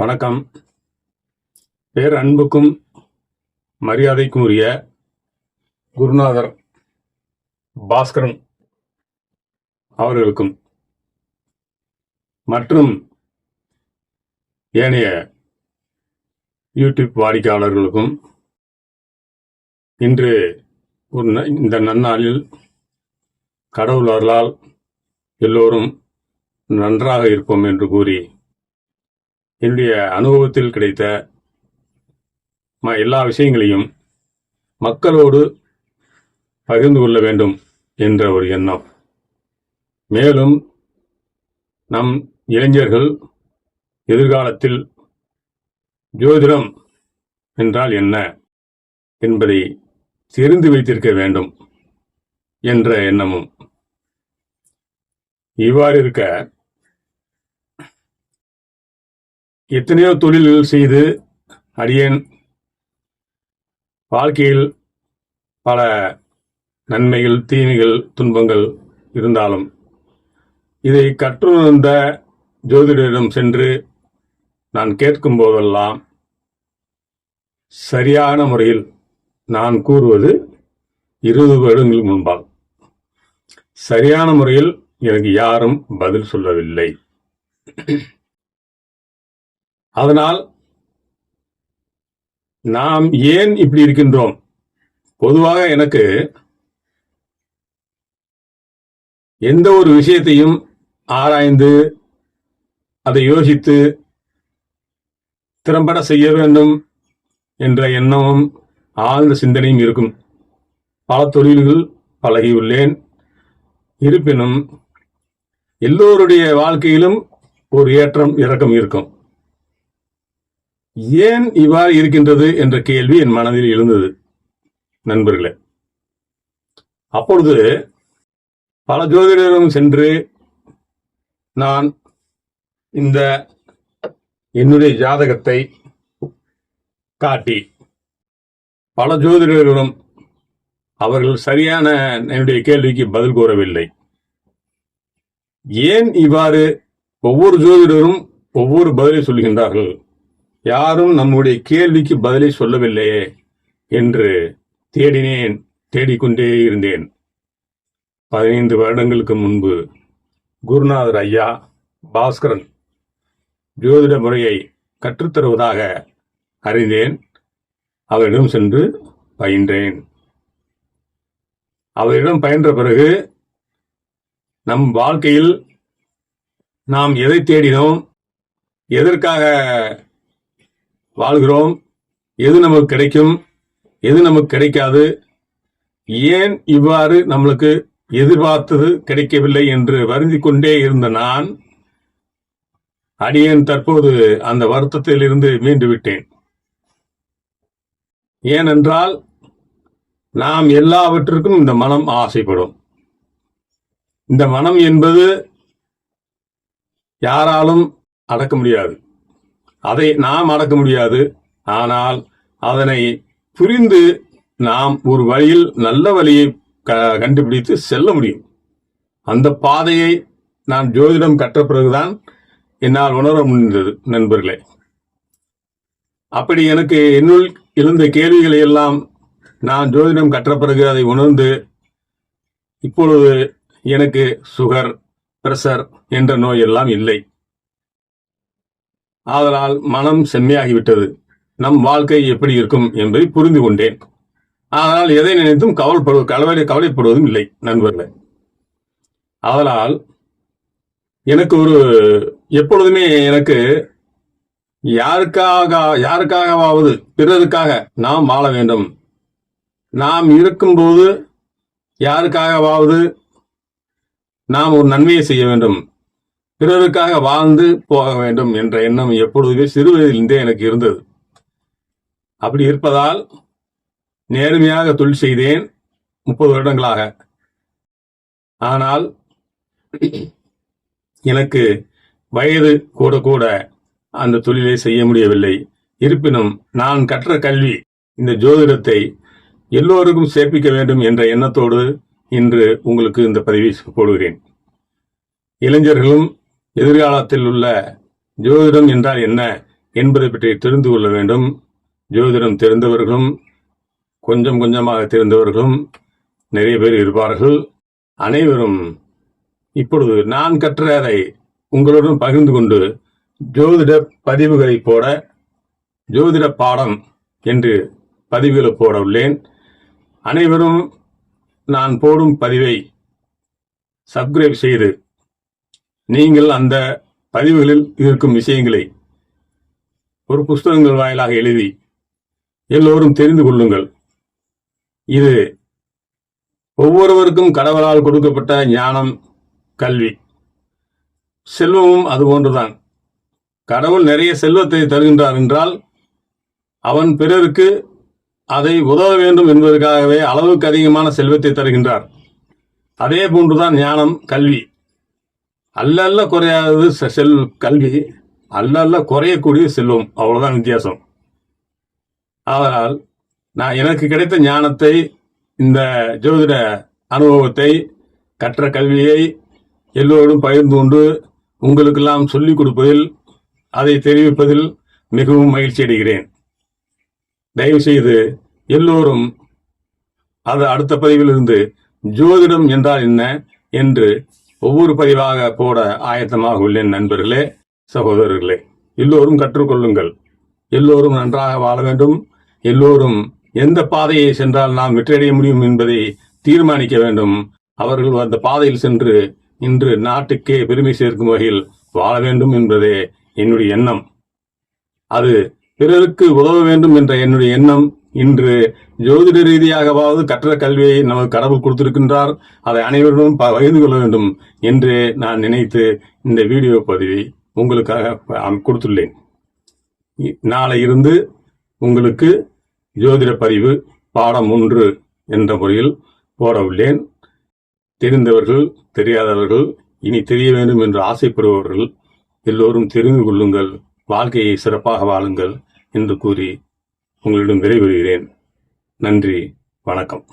வணக்கம். பேர் அன்புக்கும் மரியாதைக்கும் உரிய குருநாதர் பாஸ்கரன் அவர்களுக்கும் மற்றும் ஏனைய யூடியூப் வாடிக்கையாளர்களுக்கும் இன்று ஒரு ந- இந்த நன்னாளில் கடவுள் அருளால் எல்லோரும் நன்றாக இருப்போம் என்று கூறி என்னுடைய அனுபவத்தில் கிடைத்த ம- எல்லா விஷயங்களையும் மக்களோடு பகிர்ந்து கொள்ள வேண்டும் என்ற ஒரு எண்ணம். மேலும் நம் இளைஞர்கள் எதிர்காலத்தில் ஜோதிடம் என்றால் என்ன என்பதை தெரிந்து வைத்திருக்க வேண்டும் என்ற எண்ணமும் இவ்வாறு இருக்க எத்தனையோ தொழில்கள் செய்து அடியேன் வாழ்க்கையில் பல நன்மைகள் தீமைகள் துன்பங்கள் இருந்தாலும் இதை கற்றுணர்ந்த ஜோதிடரிடம் சென்று நான் கேட்கும் போதெல்லாம் சரியான முறையில் நான் கூறுவது இருபது வருடங்கள் முன்பால். சரியான முறையில் எனக்கு யாரும் பதில் சொல்லவில்லை. அதனால் நாம் ஏன் இப்படி இருக்கின்றோம்? பொதுவாக எனக்கு எந்த ஒரு விஷயத்தையும் ஆராய்ந்து அதை யோசித்து திறம்பட செய்ய வேண்டும் என்ற எண்ணமும் ஆழ்ந்த சிந்தனையும் இருக்கும். பல தொழில்கள் பழகியுள்ளேன். இருப்பினும் எல்லோருடைய வாழ்க்கையிலும் ஒரு ஏற்றம் இறக்கம் இருக்கும். ஏன் இவ்வாறு இருக்கின்றது என்ற கேள்வி என் மனதில் எழுந்தது நண்பர்களே. அப்பொழுது பல ஜோதிடரும் சென்று நான் இந்த என்னுடைய ஜாதகத்தை காட்டி பல ஜோதிடர்களும் அவர்கள் சரியான என்னுடைய கேள்விக்கு பதில் கூறவில்லை. ஏன் இவ்வாறு ஒவ்வொரு ஜோதிடரும் ஒவ்வொரு பதிலை சொல்கின்றார்கள்? யாரும் நம்முடைய கேள்விக்கு பதிலை சொல்லவில்லையே என்று தேடினேன் தேடிக்கொண்டே இருந்தேன். பதினைந்து வருடங்களுக்கு முன்பு குருநாதர் ஐயா பாஸ்கரன் ஜோதிட முறையை கற்றுத்தருவதாக அறிந்தேன். அவரிடம் சென்று பயின்றேன். அவரிடம் பயின்ற பிறகு நம் வாழ்க்கையில் நாம் எதை தேடினோம்? எதற்காக வாழ்கிறோம். எது நமக்கு கிடைக்கும்? எது நமக்கு கிடைக்காது? ஏன் இவ்வாறு நம்மளுக்கு எதிர்பார்த்தது கிடைக்கவில்லை என்று வருந்தி கொண்டே இருந்த நான் அடியேன் தற்போது அந்த வருத்தத்தில் இருந்து மீண்டு விட்டேன். ஏனென்றால் நாம் எல்லாவற்றிற்கும் இந்த மனம் ஆசைப்படும். இந்த மனம் என்பது யாராலும் அடக்க முடியாது. அதை நாம் அடக்க முடியாது. ஆனால் அதனை புரிந்து நாம் ஒரு வழியில் நல்ல வழியை க- கண்டுபிடித்து செல்ல முடியும். அந்த பாதையை நான் ஜோதிடம் கற்ற பிறகுதான் என்னால் உணர முடிந்தது நண்பர்களே. அப்படி எனக்கு என்னுள் எழுந்த கேள்விகளை எல்லாம் நான் ஜோதிடம் கற்ற பிறகு அதை உணர்ந்து இப்பொழுது எனக்கு சுகர் பிரஷர் என்ற நோய் எல்லாம் இல்லை. ஆதலால் மனம் செம்மையாகிவிட்டது. நம் வாழ்க்கை எப்படி இருக்கும் என்பதை புரிந்து கொண்டேன். ஆனால் எதை நினைத்தும் கவலைப்படு கவலை கவலைப்படுவதும் இல்லை நண்பர்களே. ஆதலால் எனக்கு ஒரு எப்பொழுதுமே எனக்கு யாருக்காக யாருக்காகவாவது பிறருக்காக நாம் வாழ வேண்டும். நாம் இருக்கும்போது யாருக்காகவாவது நாம் ஒரு நன்மையை செய்ய வேண்டும். பிறருக்காக வாழ்ந்து போக வேண்டும் என்ற எண்ணம் எப்பொழுதுமே சிறுவயதிலிருந்தே எனக்கு இருந்தது. அப்படி இருப்பதால் நேர்மையாக தொழில் செய்தேன் முப்பது வருடங்களாக. ஆனால் எனக்கு வயது கூட கூட அந்த தொழிலை செய்ய முடியவில்லை. இருப்பினும் நான் கற்ற கல்வி இந்த ஜோதிடத்தை எல்லோருக்கும் சேர்ப்பிக்க வேண்டும் என்ற எண்ணத்தோடு இன்று உங்களுக்கு இந்த பதிவை போடுகிறேன். இளைஞர்களும் எதிர்காலத்தில் உள்ள ஜோதிடம் என்றால் என்ன என்பதை பற்றி தெரிந்து கொள்ள வேண்டும். ஜோதிடம் தெரிந்தவர்களும் கொஞ்சம் கொஞ்சமாக தெரிந்தவர்களும் நிறைய பேர் இருப்பார்கள். அனைவரும் இப்பொழுது நான் கற்றதை உங்களுடன் பகிர்ந்து கொண்டு ஜோதிட பதிவுகளை போட ஜோதிட பாடம் என்று பதிவுகளை போட உள்ளேன். அனைவரும் நான் போடும் பதிவை சப்ஸ்கிரைப் செய்து நீங்கள் அந்த பதிவுகளில் இருக்கும் விஷயங்களை ஒரு புஸ்தகங்கள் வாயிலாக எழுதி எல்லோரும் தெரிந்து கொள்ளுங்கள். இது ஒவ்வொருவருக்கும் கடவுளால் கொடுக்கப்பட்ட ஞானம் கல்வி. செல்வமும் அது போன்றுதான். கடவுள் நிறைய செல்வத்தை தருகின்றார் என்றால் அவன் பிறருக்கு அதை உதவ வேண்டும் என்பதற்காகவே அளவுக்கு அதிகமான செல்வத்தை தருகின்றார். அதே போன்றுதான் ஞானம் கல்வி. அல்லல்ல குறையாதது செ- செல் கல்வி. அல்லல்ல குறையக்கூடிய செல்வம். அவ்வளவுதான் வித்தியாசம். ஆதலால் நான் எனக்கு கிடைத்த ஞானத்தை இந்த ஜோதிட அனுபவத்தை கற்ற கல்வியை எல்லோரும் பகிர்ந்து கொண்டு உங்களுக்கெல்லாம் சொல்லிக் கொடுப்பதில் அதை தெரிவிப்பதில் மிகவும் மகிழ்ச்சி அடைகிறேன். தயவுசெய்து எல்லோரும் அது அடுத்த பதிவிலிருந்து ஜோதிடம் என்றால் என்ன என்று ஒவ்வொரு பதிவாக போட ஆயத்தமாக உள்ளேன் நண்பர்களே சகோதரர்களே. எல்லோரும் கற்றுக்கொள்ளுங்கள். எல்லோரும் நன்றாக வாழ வேண்டும். எல்லோரும் எந்த பாதையை சென்றால் நாம் வெற்றியடைய முடியும் என்பதை தீர்மானிக்க வேண்டும். அவர்கள் அந்த பாதையில் சென்று இன்று நாட்டுக்கே பெருமை சேர்க்கும் வகையில் வாழ வேண்டும் என்பதே என்னுடைய எண்ணம். அது பிறருக்கு உதவ வேண்டும் என்ற என்னுடைய எண்ணம். இன்று ஜோதிட ரீதியாகவாவது கற்ற கல்வியை நமக்கு கடவுள் கொடுத்திருக்கின்றார். அதை அனைவரும் ப- பகிர்ந்து கொள்ள வேண்டும் என்று நான் நினைத்து இந்த வீடியோ பதிவை உங்களுக்காக கொடுத்துள்ளேன். நாளை இருந்து உங்களுக்கு ஜோதிட பதிவு பாடம் ஒன்று என்ற முறையில் போட உள்ளேன். தெரிந்தவர்கள் தெரியாதவர்கள் இனி தெரிய வேண்டும் என்று ஆசைப்படுபவர்கள் எல்லோரும் தெரிந்து கொள்ளுங்கள் வாழ்க்கையை சிறப்பாக வாழுங்கள் என்று கூறி உங்களிடம் விரைவுகிறேன் நன்றி வணக்கம்.